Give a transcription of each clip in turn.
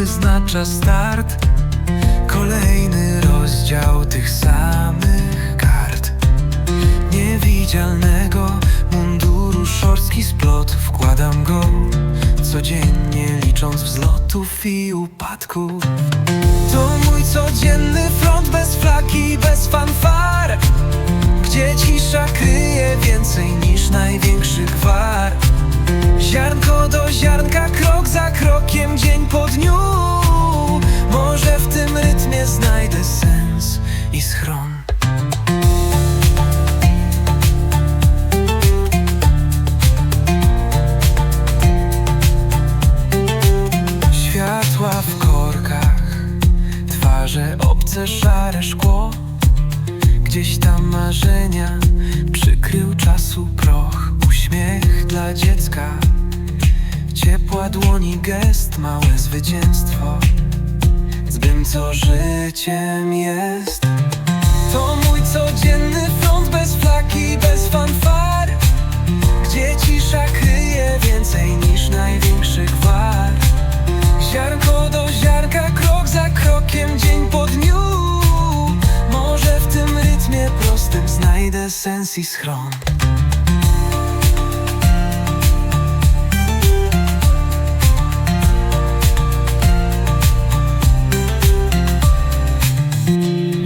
otacza start. Kolejny rozdział tych samych kart. Niewidzialnego munduru szorstki splot. Wkładam go codziennie licząc wzlotów i upadków. To mój codzienny front bez flaki, bez fanfar. Gdzie cisza kryje więcej niż największy gwar. Ziarnko do ziarnka, krok schron. Światła w korkach, twarze obce, szare szkło. Gdzieś tam marzenia przykrył czasu proch. Uśmiech dla dziecka Ciepła dłoni gest, małe zwycięstwo. Z tym co życiem jest znajdę sens i schron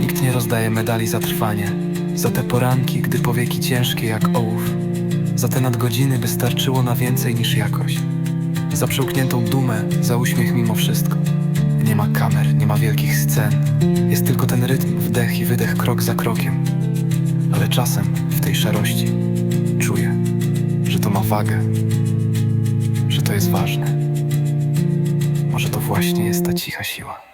Nikt nie rozdaje medali za trwanie Za te poranki, gdy powieki ciężkie jak ołów Za te nadgodziny, by starczyło na więcej niż jakość za przełkniętą dumę, za uśmiech mimo wszystko. Nie ma kamer, nie ma wielkich scen. Jest tylko ten rytm, wdech i wydech krok za krokiem. Czasem w tej szarości czuję, że to ma wagę, że to jest ważne. Może to właśnie jest ta cicha siła.